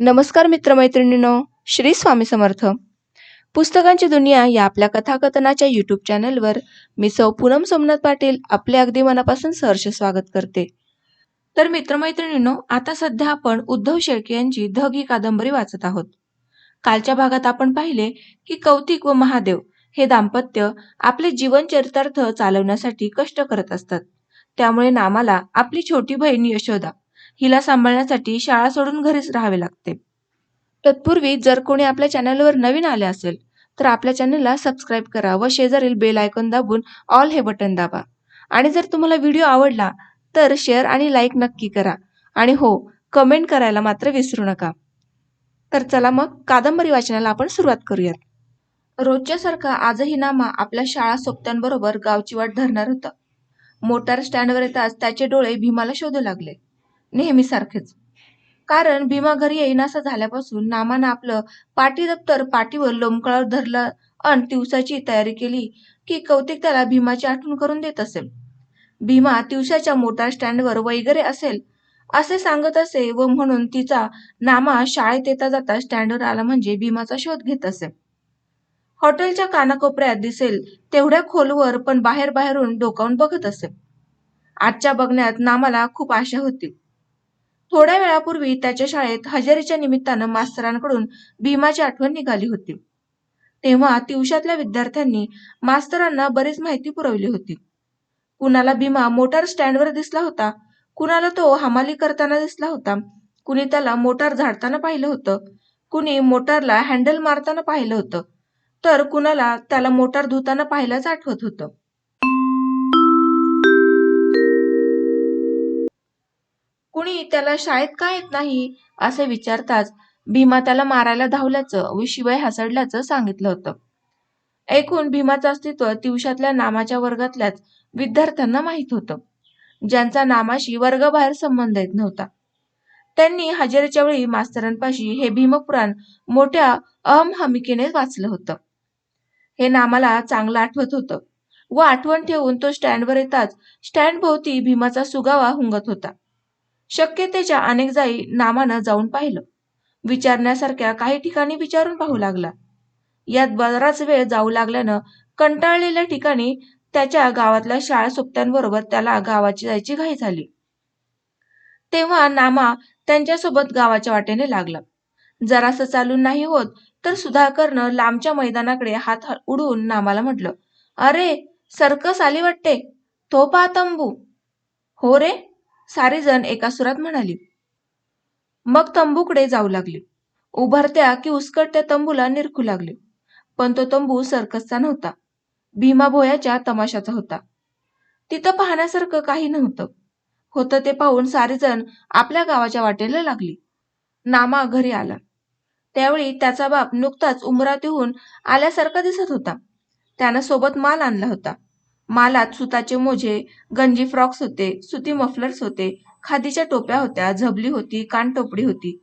नमस्कार मित्रमैत्रिणींनो श्री स्वामी समर्थ. पुस्तकांची दुनिया या आपल्या कथाकथनाच्या यूट्यूब चॅनलवर मी सौ पूनम सोमनाथ पाटील आपले अगदी मनापासून सहर्ष स्वागत करते. तर मित्रमैत्रिणींनो आता सध्या आपण उद्धव शेळके यांची धग ही कादंबरी वाचत आहोत. कालच्या भागात आपण पाहिले की कौतिक व महादेव हे दाम्पत्य आपले जीवन चरितार्थ चालवण्यासाठी कष्ट करत असतात. त्यामुळे नामाला आपली छोटी बहीण यशोदा हिला सांभाळण्यासाठी शाळा सोडून घरीच राहावे लागते. तत्पूर्वी जर कोणी आपल्या चॅनलवर नवीन आले असेल तर आपल्या चॅनलला सबस्क्राईब करा व शेजारील बेल आयकॉन दाबून ऑल हे बटन दाबा. आणि जर तुम्हाला व्हिडिओ आवडला तर शेअर आणि लाईक नक्की करा. आणि हो कमेंट करायला मात्र विसरू नका. तर चला मग कादंबरी वाचनाला आपण सुरुवात करूयात. रोजच्यासारखा आजही नामा आपल्या शाळा सोबत्यांबरोबर गावची वाट धरणार होता. मोटार स्टँडवर येताच त्याचे डोळे भीमाला शोधू लागले. नेहमीसारखेच. कारण भीमा घरी येईनासा झाल्यापासून नामानं आपलं पाटी दप्तर पाठीवर लोंबकळावर धरलं अन दिवसाची तयारी केली की कौतिक त्याला भीमाची आठवण करून देत असेल. भीमा दिवसाच्या मोटार स्टँडवर वगैरे असेल असे सांगत असे व म्हणून तिचा नामा शाळेत येता जाता स्टँडवर आला म्हणजे भीमाचा शोध घेत असे. हॉटेलच्या कानाकोपऱ्यात दिसेल तेवढ्या खोलवर पण बाहेर बाहेरून डोकावून बघत असे. आजच्या बघण्यात नामाला खूप आशा होती. थोड्या वेळापूर्वी त्याच्या शाळेत हजेरीच्या निमित्तानं मास्तरांकडून भीमाची आठवण निघाली होती. तेव्हा तिवशातल्या विद्यार्थ्यांनी मास्तरांना बरीच माहिती पुरवली होती. कुणाला भीमा मोटार स्टँडवर दिसला होता कुणाला तो हमाली करताना दिसला होता कुणी त्याला मोटार झाडताना पाहिलं होतं कुणी मोटारला हँडल मारताना पाहिलं होतं तर कुणाला त्याला मोटार धुताना पाहिल्याच आठवत होतं. कुणी त्याला शाळेत का येत नाही असे विचारताच भीमा त्याला मारायला धावल्याचं व शिवाय हसडल्याचं सांगितलं होतं. ऐकून भीमाचं अस्तित्व तिवशातल्या नामाच्या वर्गातल्याच विद्यार्थ्यांना माहीत होतं. ज्यांचा नामाशी वर्गाबाहेर संबंध येत नव्हता. त्यांनी हजेरीच्या वेळी मास्तरांपाशी हे भीमपुराण मोठ्या अहमहमिकेने वाचलं होतं. हे नामाला चांगलं आठवत होतं. व आठवण ठेवून तो स्टँडवर येताच स्टँड भोवती भीमाचा सुगावा हुंगत होता. शक्यतेच्या अनेक जाई नामानं जाऊन पाहिलं. विचारण्यासारख्या काही ठिकाणी विचारून पाहू लागला. यात बराच वेळ जाऊ लागल्यानं कंटाळलेल्या ठिकाणी त्याच्या गावातल्या शाळा सोबत्यांबरोबर त्याला गावाची जायची घाई झाली. तेव्हा नामा त्यांच्यासोबत गावाच्या वाटेने लागला. जरासं चालून नाही होत तर सुधाकरनं लांबच्या मैदानाकडे हात उडून उडवून नामाला म्हटलं अरे सर्कस आली वाटते. तो पहा तंबू. हो रे सारेजण एका सुरात म्हणाली मग तंबूकडे जाऊ लागली. उभारत्या की उसकटत्या तंबूला निरखू लागले. पण तो तंबू सर्कसचा नव्हता. भीमा भोयाच्या तमाशाचा होता. तिथं पाहण्यासारखं काही नव्हतं. होतं ते पाहून सारेजण आपल्या गावाच्या वाटेला लागली. नामा घरी आला. त्यावेळी त्याचा बाप नुकताच उमरात येऊन आल्यासारखा दिसत होता. त्यानं सोबत माल आणला होता. मालात सुताचे मोजे गंजी फ्रॉक्स होते सुती मफलर्स होते खादीच्या टोप्या होत्या झबली होती कानटोपडी होती.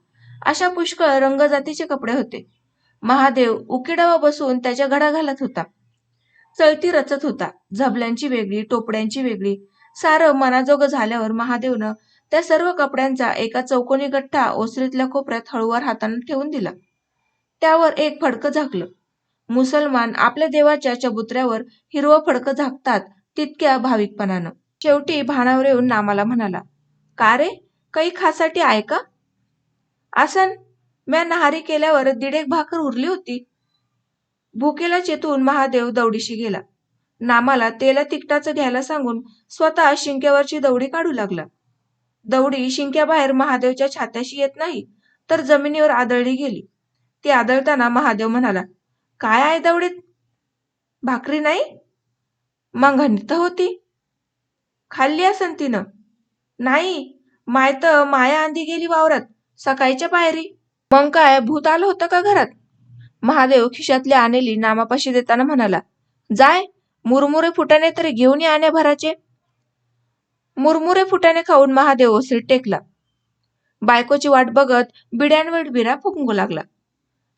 अशा पुष्कळ रंगजातीचे कपडे होते. महादेव उकिडावा बसून त्याच्या घडा घालत होता. चळती रचत होता. झबल्यांची वेगळी टोपड्यांची वेगळी. सारं मनाजोगं झाल्यावर महादेवनं त्या सर्व कपड्यांचा एका चौकोनी गठ्ठा ओसरीतल्या कोपऱ्यात हळूवार हाताने ठेवून दिला. त्यावर एक फडकं झाकलं. मुसलमान आपल्या देवाच्या चबुत्र्यावर हिरवं फडकं झाकतात तितक्या भाविकपणानं. शेवटी भानावर येऊन नामाला म्हणाला का रे? काही खासाठी आहे का? आसन म्या नहारी केल्यावर दिडेक भाकर उरली होती. भुकेला चेतून महादेव दौडीशी गेला. नामाला तेला तिकटाचं घ्यायला सांगून स्वतः शिंक्यावरची दौडी काढू लागला. दौडी शिंक्याबाहेर महादेवच्या छात्याशी येत नाही तर जमिनीवर आदळली गेली. ती आदळताना महादेव म्हणाला काय आहे दवडीत? भाकरी नाही? मग हनीत होती. खाल्ली असन तिनं. नाही माय तर माया आंधी गेली वावरात सकाळच्या पायरी. मग काय भूत आलं होतं का घरात? महादेव खिशातली आणेली नामापाशी देताना म्हणाला जाय मुरमुरे फुटाने तरी घेऊन ये आण्या भराचे मुरमुरे फुटाने खाऊन महादेव ओसरीत टेकला. बायकोची वाट बघत बिड्यांवर बिरा फुंकू लागला.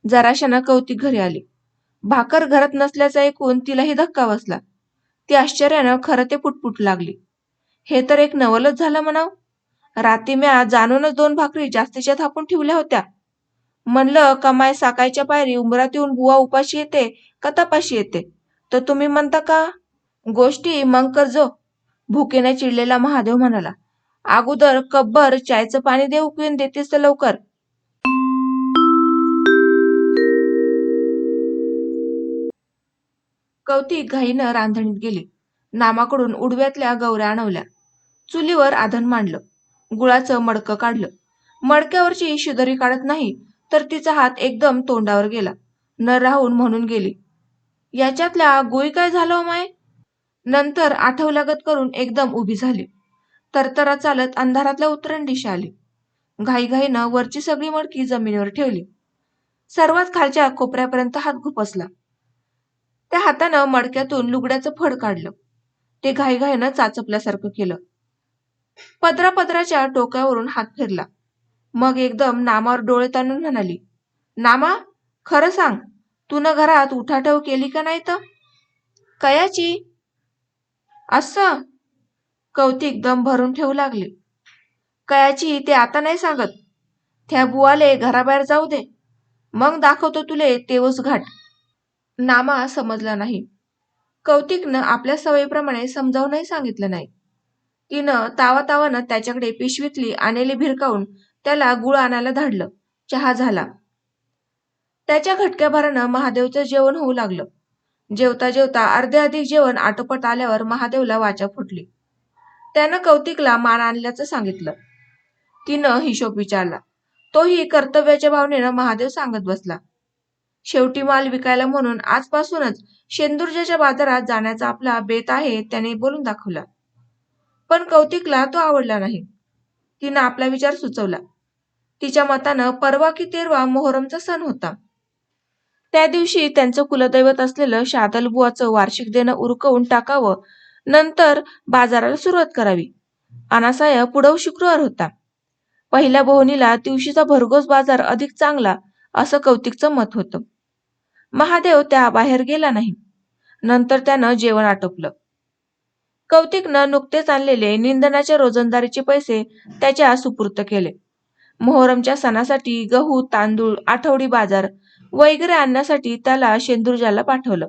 जराशानं कौतिक घरी आली. भाकर घरात नसल्याचं ऐकून तिलाही धक्का बसला. ती आश्चर्यानं खरं ते पुटपुट लागली. हे तर एक नवलच झालं म्हणाव. राती म्या जाणूनच दोन भाकरी जास्तीच्या थापून ठेवल्या होत्या. म्हणलं कमाय साकायच्या पायरी उंबरात येऊन बुवा उपाशी येते का तपाशी येते? तर तुम्ही म्हणता का? गोष्टी मग करजो भुकेने चिडलेला महादेव म्हणाला अगोदर कब्बर चायचं पाणी देऊ पिऊन देतेस तर लवकर. कौतिक घाईनं रांधणीत गेली. नामाकडून उडव्यातल्या गवऱ्या आणवल्या. चुलीवर आधन मांडलं. गुळाचं मडकं काढलं. मडक्यावरची शिदरी काढत नाही तर तिचा हात एकदम तोंडावर गेला. न राहून म्हणून गेली याच्यातल्या गुळी काय झालं हो माय? नंतर आठवल्यागत करून एकदम उभी झाली. तरतरा चालत अंधारातल्या उतरण दिशा आली घाईघाईनं वरची सगळी मडकी जमिनीवर ठेवली. सर्वात खालच्या कोपऱ्यापर्यंत हात घुपसला. त्या हातानं मडक्यातून लुगड्याचं फड काढलं. ते घाईघाईनं चाचपल्यासारखं केलं. पदरा पदराच्या टोक्यावरून हात फिरला. मग एकदम नामावर डोळे ताणून म्हणाली नामा खरं सांग तू न घरात उठाठेव केली का नाही तर? कयाची? असं. कौतिक दम भरून ठेवू लागले. कयाची ते आता नाही सांगत. त्या बुवाले घराबाहेर जाऊ दे. मग दाखवतो तुले तेवस घाट. नामा समजला नाही. कौतिकनं आपल्या सवयीप्रमाणे समजावूनही सांगितलं नाही. तिनं तावातावानं त्याच्याकडे पिशवीतली आणली भिरकावून त्याला गुळ आणायला धाडलं. चहा झाला. त्याच्या घटक्याभरानं महादेवचं जेवण होऊ लागलं. जेवता जेवता अर्धे अधिक जेवण आटोपट आल्यावर महादेवला वाचा फुटली. त्यानं कौतिकला मान आणल्याचं सांगितलं. तिनं हिशोब विचारला. तोही कर्तव्याच्या भावनेनं महादेव सांगत बसला. शेवटी माल विकायला म्हणून आजपासूनच शेंदुर्जाच्या बाजारात जाण्याचा आपला बेत आहे त्याने बोलून दाखवला. पण कौतिकला तो आवडला नाही. तिनं आपला विचार सुचवला. तिच्या मतानं परवा की तेरवा मोहरमचा सण होता. त्या दिवशी त्यांचं कुलदैवत असलेलं शादलबुवाचं वार्षिक देणं उरकवून टाकावं नंतर बाजाराला सुरुवात करावी. अनासाय पुढव शुक्रवार होता. पहिल्या बोहनीला दिवशीचा भरघोस बाजार अधिक चांगला असं कौतिकचं मत होतं. महादेव त्या बाहेर गेला नाही. नंतर त्यानं जेवण आटोपलं. कौतिकनं नुकतेच आणलेले निंदनाच्या रोजंदारीचे पैसे त्याच्या सुपूर्त केले. मोहरमच्या सणासाठी गहू तांदूळ आठवडी बाजार वगैरे आणण्यासाठी त्याला शेंदुर्जाला पाठवलं.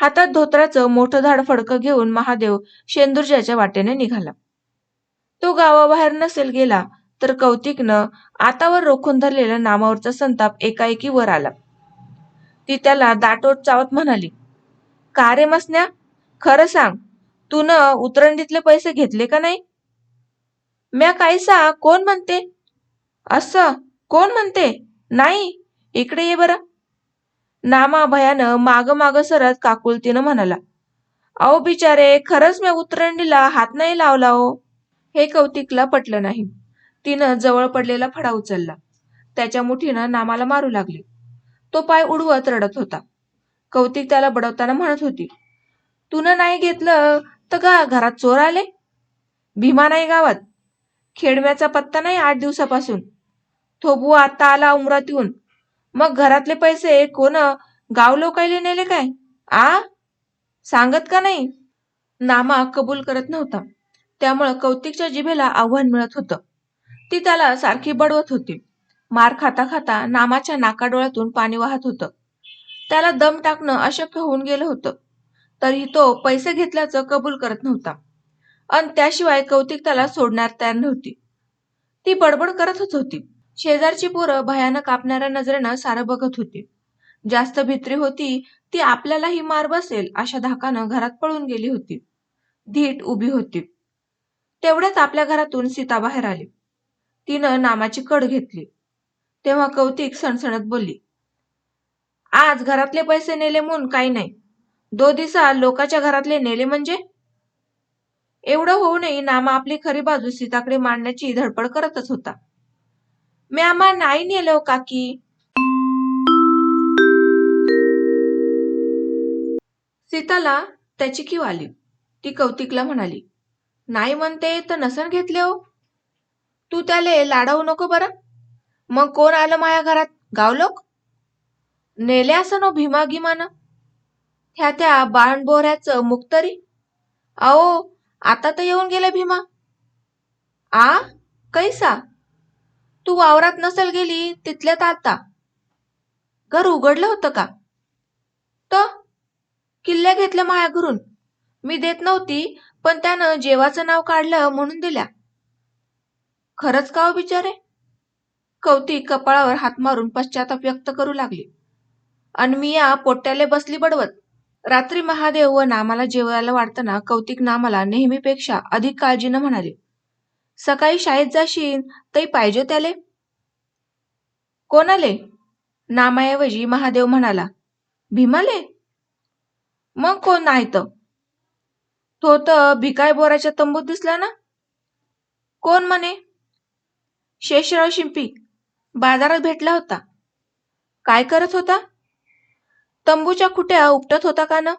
हातात धोत्राचं मोठं धाड फडकं घेऊन महादेव शेंदुर्जाच्या वाटेने निघाला. तो गावाबाहेर नसेल गेला तर कौतिकनं आतावर रोखून धरलेला नामावरचा संताप एकाएकी वर आला. ती त्याला दाटोट चावत म्हणाली का रे मसन्या खरं सांग तू न उतरंडीतले पैसे घेतले का नाही? म्या कायसा कोण म्हणते? असं कोण म्हणते? नाही इकडे ये बरं. नामा भयानं माग माग सरत काकुलतीनं म्हणाला अहो बिचारे खरंच मी उतरंडीला हात नाही लावला हो हे कौतिकला पटलं नाही. तिनं जवळ पडलेला फडा उचलला. त्याच्या मुठीनं नामाला मारू लागली. तो पाय उडवत रडत होता. कौतिक त्याला बडवताना म्हणत होती तुनं नाही घेतलं तर का घरात चोर आले? भीमा नाही गावात? खेडव्याचा पत्ता नाही आठ दिवसापासून? थोबू आता आला उमरात येऊन. मग घरातले पैसे कोण गाव लोकायले नेले काय? आ? सांगत का नाही? नामा कबूल करत नव्हता. त्यामुळं कौतिकच्या जिभेला आव्हान मिळत होतं. ती त्याला सारखी बडवत होती. मार खाता खाता नामाच्या नाकाडोळ्यातून पाणी वाहत होतं. त्याला दम टाकणं अशक्य होऊन गेलं होतं. तरी तो पैसे घेतल्याचं कबूल करत नव्हता. अन त्याशिवाय कौतिक त्याला सोडणार तयार नव्हती. ती बडबड करतच होती. शेजारची पोरं भयानक कापणाऱ्या नजरेनं सारं बघत होती. जास्त भित्री होती ती आपल्यालाही मार बसेल अशा धाकानं घरात पळून गेली होती. धीट उभी होती. तेवढ्याच आपल्या घरातून सीता बाहेर आली. तिनं नामाची कड घेतली. तेव्हा कौतिक सणसणत बोलली आज घरातले पैसे नेले म्हणून काही नाही. दो दिवसा लोकाच्या घरातले नेले म्हणजे? एवढं होऊनही नामा आपली खरी बाजू सीताकडे मांडण्याची धडपड करतच होता. मी आम्हा नाही नेलो हो काकी. सीताला त्याची किव आली. ती कौतिकला म्हणाली नाही म्हणते तर नसन घेतले हो? तू त्याले लाडावू नको बरं. मग कोण आलं माया घरात? गावलोक नेले असं नो भीमा गिमानं? ह्या त्या बाणबोऱ्याचं मुक्तरी अहो आता तर येऊन गेले भीमा. आ? कैसा? तू वावरात नसेल गेली तिथल्यात आता. घर उघडलं होतं का? तर किल्ल्या घेतल्या माया घरून. मी देत नव्हती पण त्यानं जेवाचं नाव काढलं म्हणून दिल्या. खरंच का हो बिचारे? कवती कपाळावर हात मारून पश्चाताप व्यक्त करू लागली. आणि मी या पोट्याले बसली बडवत रात्री महादेव व नामाला जेवायला वाढताना कौतिक नामाला नेहमीपेक्षा अधिक काळजीनं म्हणाले सकाळी शाळेत जाशील तरी पाहिजे त्याले. कोणाले? नामाऐवजी महादेव म्हणाला भीमाले. मग कोण नाही तर तो तर भिकाय बोराच्या तंबूत दिसला ना. कोण म्हणे? शेषराव शिंपी. बाजारात भेटला होता. काय करत होता? तंबूच्या खुट्या उपटत होता का ना?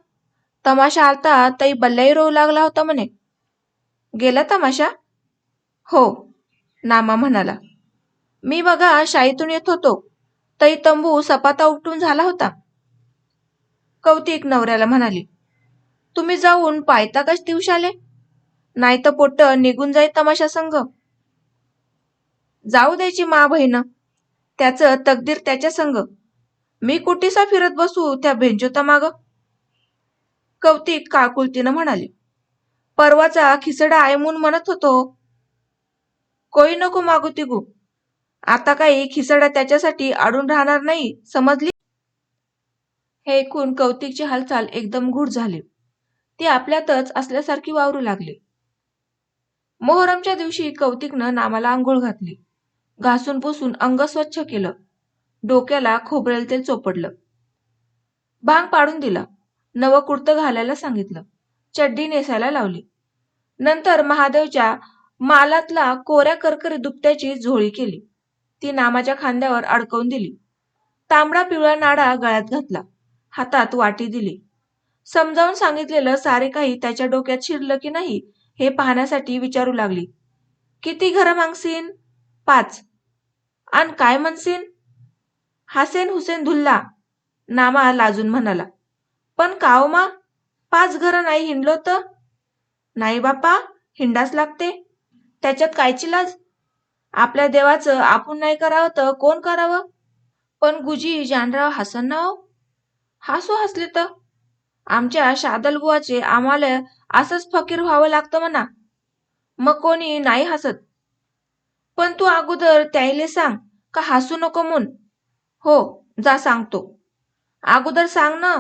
तमाशा आलता तई बल्लाही रोऊ लागला होता म्हणे. गेला तमाशा? हो नामा म्हणाला. मी बघा शाईतून येत होतो. तई तंबू सपाता उपटून झाला होता. कौतिक नवऱ्याला म्हणाली तुम्ही जाऊन पायता कश दिवशाले नाही तर पोट निघून जाई तमाशा संघ. जाऊ द्यायची मा बहिण. त्याचं तकदीर त्याच्या संग. मी कुटीसा फिरत बसू त्या भेंजोता माग? कौतिक काकुलतीनं म्हणाले. परवाचा खिसडा आयमून म्हणत होतो कोई नको मागू तिगू आता काही खिसडा त्याच्यासाठी अडून राहणार नाही समजली? हे ऐकून कौतिकची हालचाल एकदम गूढ झाली. ती आपल्यातच असल्यासारखी वावरू लागली. मोहरमच्या दिवशी कौतिकनं नामाला आंघोळ घातली. घासून पुसून अंग स्वच्छ केलं. डोक्याला खोबरेल तेल चोपडलं. भांग पाडून दिला. नवं कुर्तं घालायला सांगितलं. चड्डी नेसायला लावली. नंतर महादेवच्या मालातला कोऱ्या करकरी दुपट्याची झोळी केली. ती नामाच्या खांद्यावर अडकवून दिली. तांबडा पिवळा नाडा गळ्यात घातला. हातात वाटी दिली. समजावून सांगितलेलं सारे काही त्याच्या डोक्यात शिरलं की नाही हे पाहण्यासाठी विचारू लागली. किती घरं मागसीन? पाच. आण काय म्हणसीन हासेन हुसेन धुल्ला नामा लाजून म्हणाला. पण काव मा? पाच घरं नाही हिंडलो तर? नाही बापा हिंडाच लागते. त्याच्यात कायची लाज? आपल्या देवाचं आपण नाही करावं तर कोण करावं? पण गुजी जानराव हसन ना हो? हसू हसले तर? आमच्या शादल गुवाचे आम्हाला असंच फकीर व्हावं लागतं म्हणा. मग कोणी नाही हसत. पण तू अगोदर त्याईले सांग का हसू नको म्हणून? हो जा सांगतो. अगोदर सांग ना.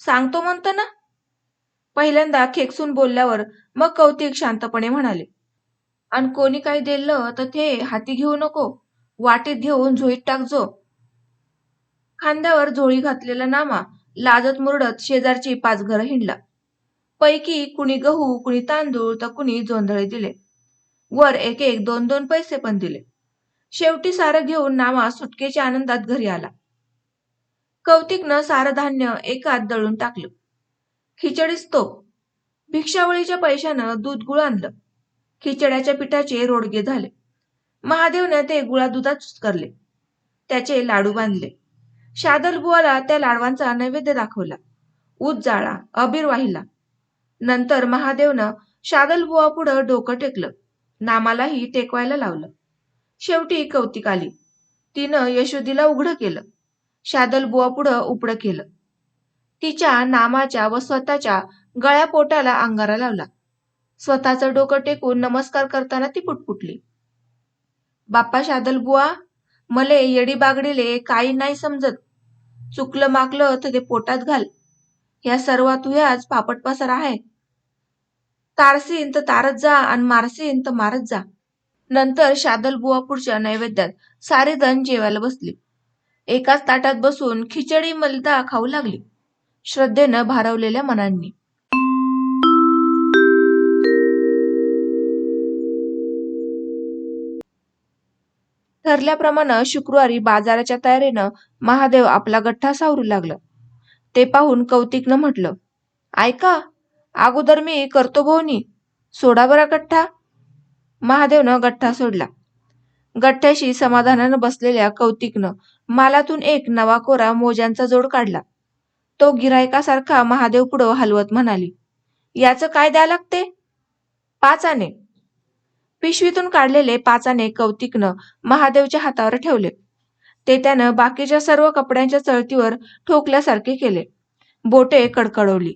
सांगतो म्हणतो ना. पहिल्यांदा खेकसून बोलल्यावर मग कौतिक शांतपणे म्हणाले आणि कोणी काही दिलं तर ते हाती घेऊ नको. वाटेत घेऊन झोईत टाकजो खांद्यावर झोळी घातलेला नामा लाजत मुरडत शेजारची पाच घरं हिंडला. पैकी कुणी गहू कुणी तांदूळ तर कुणी जोंधळे दिले. वर एक एक दोन दोन पैसे पण दिले. शेवटी सारं घेऊन नामा सुटकेच्या आनंदात घरी आला. कौतिकनं सारं धान्य एकात दळून टाकलं. खिचडीच तो भिक्षावळीच्या पैशानं दूध गुळ आणलं. खिचड्याच्या पिठाचे रोडगे झाले. महादेवने ते गुळा दुधात करले त्याचे लाडू बांधले. शादल बुवाला त्या लाडवांचा नैवेद्य दाखवला. ऊत जाळा अबीर वाहिला. नंतर महादेवनं शादल बुवा पुढं डोकं टेकलं. नामालाही टेकवायला लावलं. शेवटी कौतिक आली. तिनं यशोदीला उघडं केलं. शादल बुवा पुढं उपडं केलं. तिच्या नामाच्या व स्वतःच्या गळ्या पोटाला अंगारा लावला. स्वतःचं डोकं टेकून नमस्कार करताना ती पुटपुटली. बाप्पा शादल बुवा मले येडी बागडीले काही नाही समजत. चुकलं माकलं तर ते पोटात घाल. या सर्वात तुझ्याच पापट पसर आहे. तारसीन तर तारत जा आणि मारसीन तर मारत जा. नंतर शादल बुवा पुढच्या नैवेद्यात सारे जण जेवायला बसले. एकाच ताटात बसून खिचडी मलता खाऊ लागली. श्रद्धेनं भारवलेल्या मनांनी. ठरल्याप्रमाणे शुक्रवारी बाजाराच्या तयारीनं महादेव आपला गठ्ठा सावरू लागलं. ते पाहून कौतिकनं म्हटलं ऐका अगोदर मी करतो भोवनी सोडा बरा गठ्ठा. महादेवनं गठ्ठा सोडला. गठ्ठ्याशी समाधानानं बसलेल्या कौतिकनं मालातून एक नवा कोरा मोज्यांचा जोड काढला. तो गिरायकासारखा महादेव पुढं हलवत म्हणाली याचं काय द्या लागते? पाच आणे पिशवीतून काढलेले पाचाने कौतिकनं महादेवच्या हातावर ठेवले. ते त्यानं बाकीच्या सर्व कपड्यांच्या चळतीवर ठोकल्यासारखे केले. बोटे कडकडवली.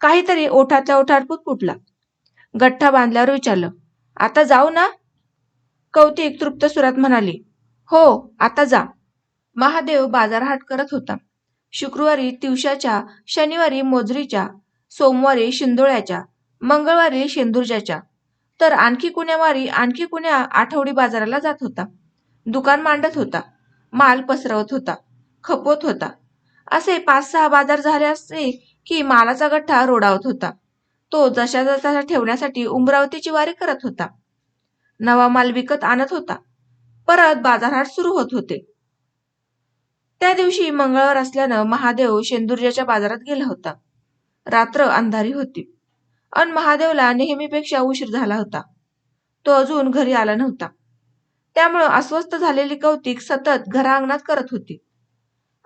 काहीतरी ओठातल्या ओठात पुटपुटला. गठ्ठा बांधल्यावर विचारलं आता जाऊ ना? कौतिक तृप्त सुरात म्हणाली हो आता जा. महादेव बाजारहाट करत होता. शुक्रवारी तिवशाच्या शनिवारी मोजरीच्या सोमवारी शिंदोळ्याच्या मंगळवारी शेंदुर्जाच्या तर आणखी कुण्यावारी आणखी कुण्या आठवडी बाजाराला जात होता. दुकान मांडत होता माल पसरवत होता खपवत होता. असे पाच सहा बाजार झाले असते की मालाचा गठ्ठा रोडावत होता. तो जशा जसा ठेवण्यासाठी उमरावतीची वारी करत होता. नवा माल विकत आणत होता. परत बाजारहाट सुरू होत होते. त्या दिवशी मंगळवार असल्यानं महादेव शेंदुर्जाच्या बाजारात गेला होता. रात्र अंधारी होती. अन महादेवला नेहमीपेक्षा उशीर झाला होता. तो अजून घरी आला नव्हता. त्यामुळं अस्वस्थ झालेली कौतिक सतत घराअंगणात करत होती.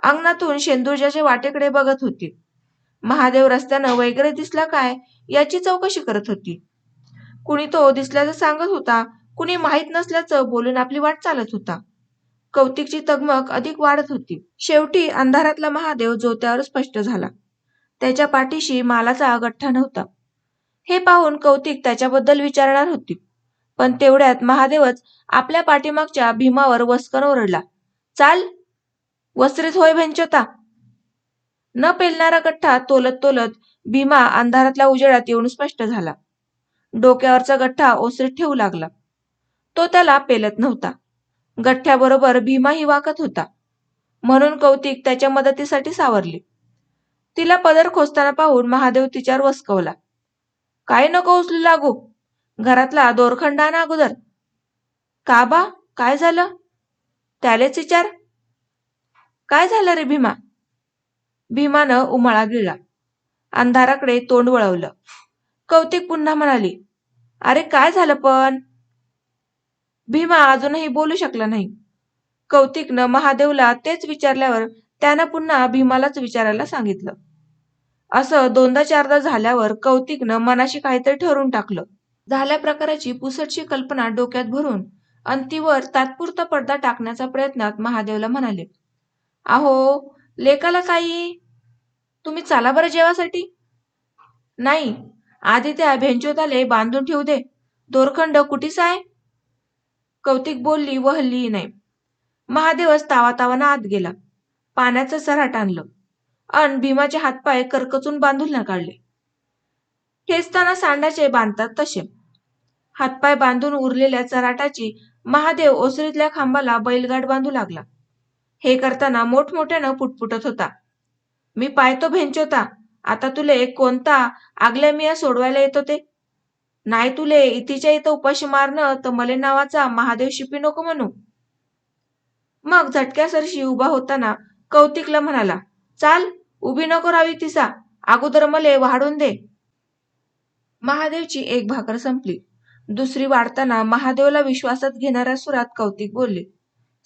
अंगणातून शेंदुर्जाच्या वाटेकडे बघत होती. महादेव रस्त्यानं वगैरे दिसला काय? याची चौकशी करत होती. कुणी तो दिसल्याचं सांगत होता कुणी माहीत नसल्याचं बोलून आपली वाट चालत होता. कौतिकची तगमग अधिक वाढत होती. शेवटी अंधारातला महादेव जोत्यावर स्पष्ट झाला. त्याच्या पाठीशी मालाचा गठ्ठा नव्हता. हे पाहून कौतिक त्याच्याबद्दल विचारणार होती. पण तेवढ्यात महादेवच आपल्या पाठीमागच्या भीमावर वस्कन ओरडला. चाल वस्त्रीत होय भेंचोता. न पेलणारा गठ्ठा तोलत तोलत भीमा अंधारातल्या उजेडात येऊन स्पष्ट झाला. डोक्यावरचा गठ्ठा ओसरीत ठेवू लागला. तो त्याला पेलत नव्हता. गठ्ठ्याबरोबर भीमाही वाकत होता. म्हणून कौतिक त्याच्या मदतीसाठी सावरली. तिला पदर खोसताना पाहून महादेव तिच्यावर वसकवला. काय नको उचलू लागू? घरातला दोरखंडा ना अगोदर. का बा? काय झालं? त्यालेच विचार. काय झालं रे भीमा? भीमानं उमाळा गिळला. अंधाराकडे तोंड वळवलं. कौतिक पुन्हा म्हणाली अरे काय झालं पण? भीमा अजूनही बोलू शकला नाही. कौतिकनं महादेवला तेच विचारल्यावर त्यानं पुन्हा भीमालाच विचारायला सांगितलं. असं दोनदा चारदा झाल्यावर कौतिकनं मनाशी काहीतरी ठरवून टाकलं. झाल्या प्रकाराची पुसटशी कल्पना डोक्यात भरून अंतीवर तात्पुरता पडदा टाकण्याच्या प्रयत्नात महादेवला म्हणाले अहो लेकाला काही तुम्ही चाला बरं जेवासाठी? नाही. आधी त्या भेंचोताले बांधून ठेवू दे. दोरखंड कुठीच आहे कौतिक बोलली व हल्ली नाही. महादेवच तावा तावाना आत गेला. पाण्याचं सराट आणलं. अन भीमाचे हातपाय करकचून बांधून काढले ठेचताना सांडाचे बांधतात तसे. हातपाय बांधून उरलेल्या चराटाची महादेव ओसरीतल्या खांबाला बैलगाड बांधू लागला. हे करताना मोठमोठ्यानं पुटपुटत होता. मी पायतो भेंचोता. आता तुले कोणता आगल्या मिया सोडवायला येतो ते? नाही तुले इथीच्या इथं उपाशी मारणं तर मले नावाचा महादेव शिपी नको म्हणू. मग झटक्यासरशी उभा होताना कौतिकला म्हणाला चाल उभी नको राहावी तिसा अगोदर मले वाढून दे. महादेवची एक भाकर संपली. दुसरी वाढताना महादेवला विश्वासात घेणाऱ्या सुरात कौतिक बोलले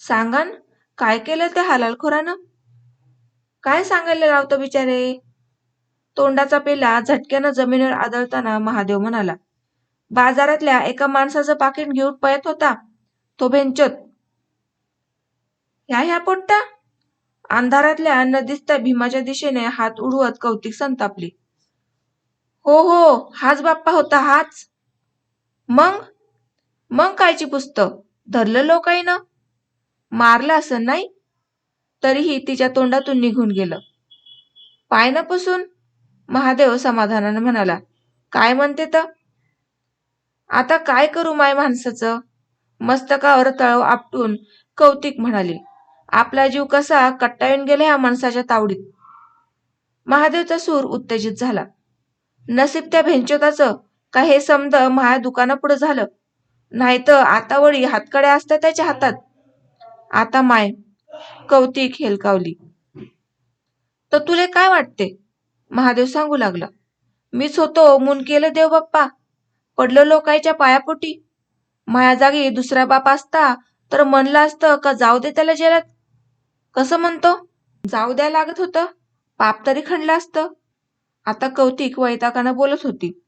सांगान काय केलं त्या हलालखोरानं? काय सांगायला लावतं बिचारे? तोंडाचा पेला झटक्यानं जमिनीवर आदळताना महादेव म्हणाला बाजारातल्या एका माणसाचं पाकिट घेऊन पळत होता तो भेंचत. ह्या ह्या पोट्टा? अंधारातल्या न दिसता भीमाच्या दिशेने हात उडवत कौतिक संतापली हो हो हाच बाप्पा होता हाच. मग? मग कायची पुस्तक? धरलं लोकाईनं? मारलं असं नाही? तरीही तिच्या तोंडातून निघून गेलं. पाय न पुसून महादेव समाधानानं म्हणाला काय म्हणते तर आता काय करू माय माणसाचं? मस्तकावर तळव आपटून कौतिक म्हणाली आपला जीव कसा कट्टाळून गेला ह्या माणसाच्या तावडीत. महादेवचा सूर उत्तेजित झाला. नसीब त्या भेंचोताचं का हे समद माया दुकानापुढं झालं? नाहीतर आता वळी हातकड्या असतात त्याच्या हातात. आता माय कौतिक हेलकावली. तर तुले काय वाटते? महादेव सांगू लागला. मीच होतो मुन केलं देव बाप्पा. पडलो लोकायच्या पायापोटी. माया जागी दुसरा बाप असता तर म्हणलं असतं का जाऊ दे त्याला जेलात? कसं म्हणतो? जाऊ द्या लागत होतं. पाप तरी खणलं असतं. आता कौतिक वैताकानं बोलत होती.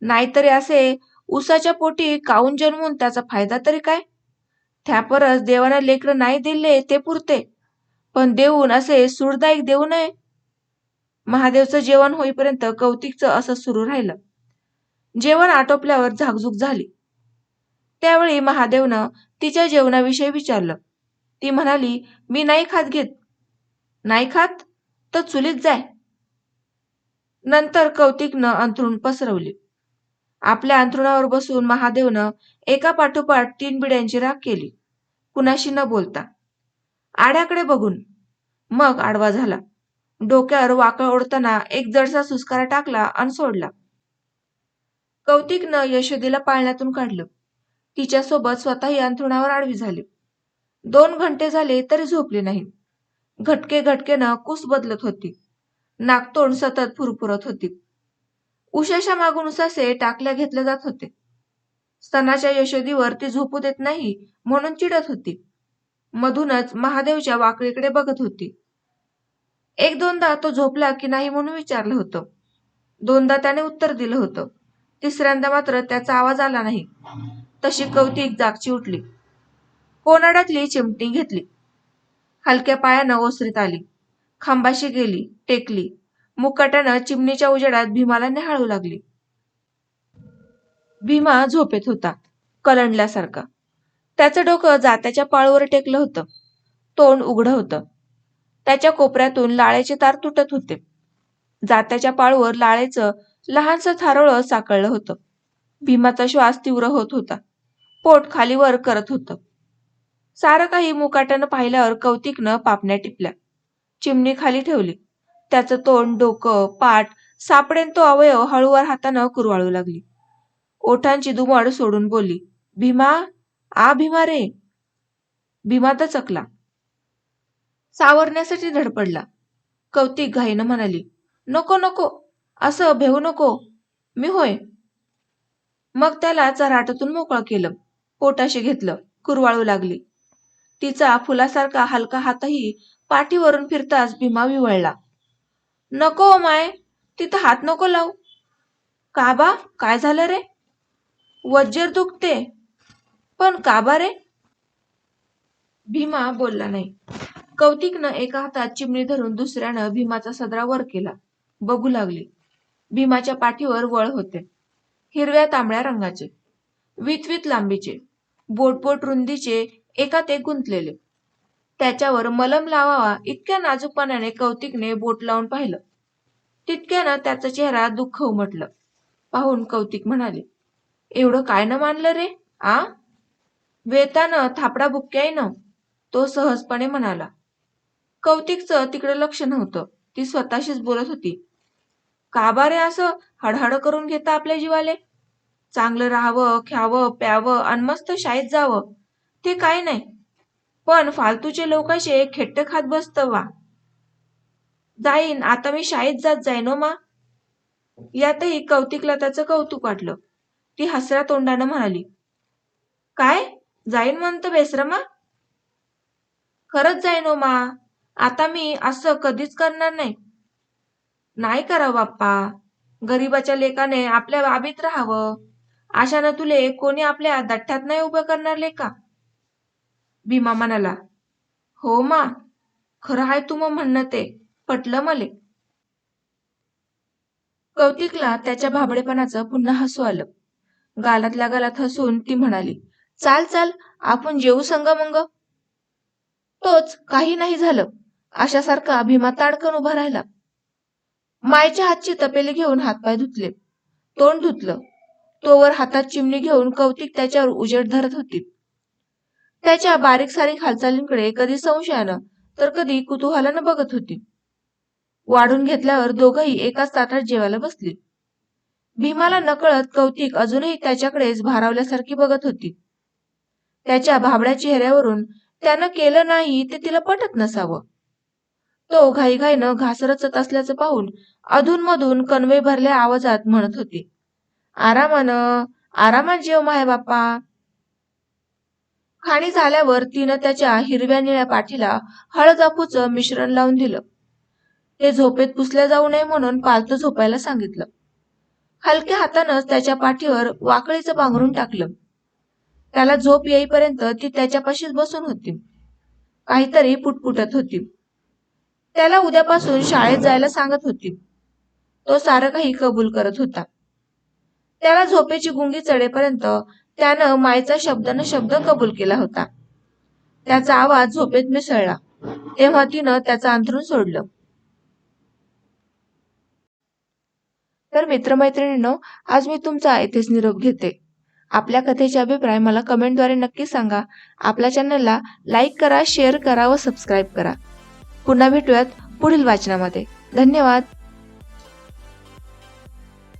नाहीतरी असे उसाच्या पोटी काऊन जन्मून त्याचा फायदा तरी काय? त्यापरच देवानं लेकरं नाही दिले ते पुरते. पण देऊन असे सुरदायक देऊ नये. महादेवचं जेवण होईपर्यंत कौतिकचं असं सुरू राहिलं. जेवण आटोपल्यावर झाकझुक झाली. त्यावेळी महादेवनं तिच्या जेवणाविषयी विचारलं. ती म्हणाली मी नाही खात घेत. नाही खात? तर चुलीत जाय. नंतर कौतिकनं अंथरूण पसरवली. आपल्या अंथरुणावर बसून महादेवनं एका पाठोपाठ तीन बिड्यांची राख केली. कुणाशी न बोलता. आड्याकडे बघून. मग आडवा झाला. डोक्यावर वाकळ ओढताना एक जडसा सुस्कारा टाकला आणि सोडला. कौतिकनं यशोदीला पाळण्यातून काढलं. तिच्यासोबत स्वतःही अंथरुणावर आडवी झाली. दोन घंटे झाले तरी झोपली नाही. घटके घटकेनं कुस बदलत होती. नाकतोंड सतत फुरफुरत होती. उशाच्या मागून उसासे टाकल्या घेतले जात होते. स्तनाच्या यशोदीवर ती झोपू देत नाही म्हणून चिडत होती. मधूनच महादेवच्या वाकडीकडे बघत होती. एक दोनदा तो झोपला की नाही म्हणून विचारलं होतं. दोनदा त्याने उत्तर दिलं होतं. तिसऱ्यांदा मात्र त्याचा आवाज आला नाही. तशी कौतिक जागची उठली. कोनाड्यातली चिमटी घेतली. हलक्या पायानं ओसरीत आली. खांबाशी गेली टेकली. मुकाट्यानं चिमणीच्या उजेडात भीमाला निहाळू लागली. भीमा झोपेत होता कलंडल्यासारखा. त्याचं डोकं जात्याच्या पाळूवर टेकलं होतं. तोंड उघडं होतं. त्याच्या कोपऱ्यातून लाळेचे तार तुटत होते. जात्याच्या पाळूवर लाळेचं लहानसं थारोळं साकळलं होतं. भीमाचा श्वास तीव्र होत होता. पोट खालीवर करत होतं. सारं काही मुकाट्यानं पाहिल्यावर कौतिकनं पापण्या टिपल्या. चिमणी खाली ठेवली. त्याचं तोंड डोकं पाठ सापडेन तो अवयव हळूवार हातानं कुरवाळू लागली. ओठांची दुमड सोडून बोलली भीमा आ भीमा रे. भीमा दचकला सावरण्यासाठी धडपडला. कौतिक घाईनं म्हणाली नको नको असं भेऊ नको. मी होय. मग त्याला चराटातून मोकळं केलं पोटाशी घेतलं कुरवाळू लागली. तिचा फुलासारखा हलका हातही पाठीवरून फिरताच भीमा विवळला. नको ओ माय तिथं हात नको लावू. काबा काय झालं रे? वज्जर दुखते. पण काबा रे? भीमा बोलला नाही. कौतिकनं एका हातात चिमणी धरून दुसऱ्यानं भीमाचा सदरा वर केला. बघू लागली. भीमाच्या पाठीवर वळ होते. हिरव्या तांबड्या रंगाचे. वितवित लांबीचे. बोटबोट रुंदीचे. एकात एक गुंतलेले. त्याच्यावर मलम लावावा इतक्या नाजूकपणाने कौतिकने बोट लावून पाहिलं. तितक्यानं त्याचा चेहरा दुःख उमटलं. पाहून कौतिक म्हणाले एवढं काय न मानलं रे आ? वेतानं थापडा बुक्क्याईनं तो सहजपणे म्हणाला. कौतिकचं तिकडे लक्ष नव्हतं ती स्वतःशीच बोलत होती. का बा रे असं हडहड करून घेता आपल्या जीवाले? चांगलं राहावं ख्यावं प्यावं आणि मस्त शाळेत जावं ते काय नाही. पण फालतूचे लोकांचे खेट्ट खात बसतं वा जाईन आता मी शाळेत जात जाईन हो मा. यातही कौतिकला त्याचं कौतुक वाटलं. ती हसऱ्या तोंडानं म्हणाली काय? जाईन म्हणतं बेसरमा खरंच जाईन हो मा. आता मी असं कधीच करणार नाही. नाही करा बाप्पा. गरीबाच्या लेकाने आपल्या बाबीत राहावं. आशानं तुले कोणी आपल्या दठ्ठ्यात नाही उभं करणार लेका. भीमा म्हणाला हो मा खरं हाय तू मग म्हणणं ते पटलं मले. कौतिकला त्याच्या भाबडेपणाचं पुन्हा हसू आलं. गालातल्या गालात हसून ती म्हणाली चाल चाल आपण जेऊ संग मंग. तोच काही नाही झालं. अशासारखा भीमा ताडकन उभा राहिला. मायच्या हातची तपेली घेऊन हातपाय धुतले. तोंड धुतलं. तोवर हातात चिमणी घेऊन कौतिक त्याच्यावर उजेड धरत होती. त्याच्या बारीक सारीक हालचालींकडे कधी संशयानं तर कधी कुतूहलानं बघत होती. वाढून घेतल्यावर दोघही एकाच ताटात जेवायला बसली. भीमाला नकळत कौतिक अजूनही त्याच्याकडेच भारावल्यासारखी बघत होती. त्याच्या भाबड्या चेहऱ्यावरून त्यानं केलं नाही ते तिला पटत नसावं. तो घाईघाईनं घासरचत असल्याचं पाहून अधूनमधून कणवे भरल्या आवाजात म्हणत होती आरामानं आरामात जेव माय बाप्पा. खाणी झाल्यावर तिनं त्याच्या हिरव्या निळ्या पाठीला हळदापूचं मिश्रण लावून दिलं. ते झोपेत पुसल्या जाऊ नये म्हणून पालतं झोपायला सांगितलं. हलक्या हातानंच त्याच्या पाठीवर वाकळीचं पांघरून टाकलं. त्याला झोप येईपर्यंत ती त्याच्यापाशीच बसून होती. काहीतरी पुटपुटत होती. त्याला उद्यापासून शाळेत जायला सांगत होती. तो सारं काही कबूल करत होता. त्याला झोपेची गुंगी चढेपर्यंत त्यानं मायचा शब्दानं शब्द कबूल केला होता. त्याचा आवाज झोपेत मिसळला. तेव्हा तिनं त्याचं अंथरून सोडलं. तर मित्रमैत्रिणींनो आज मी तुमचा येथेच निरोप घेते. आपल्या कथेचे अभिप्राय मला कमेंटद्वारे नक्की सांगा. आपल्या चॅनलला लाईक करा शेअर करा व सबस्क्राईब करा. पुन्हा भेटूयात पुढील वाचनामध्ये. धन्यवाद.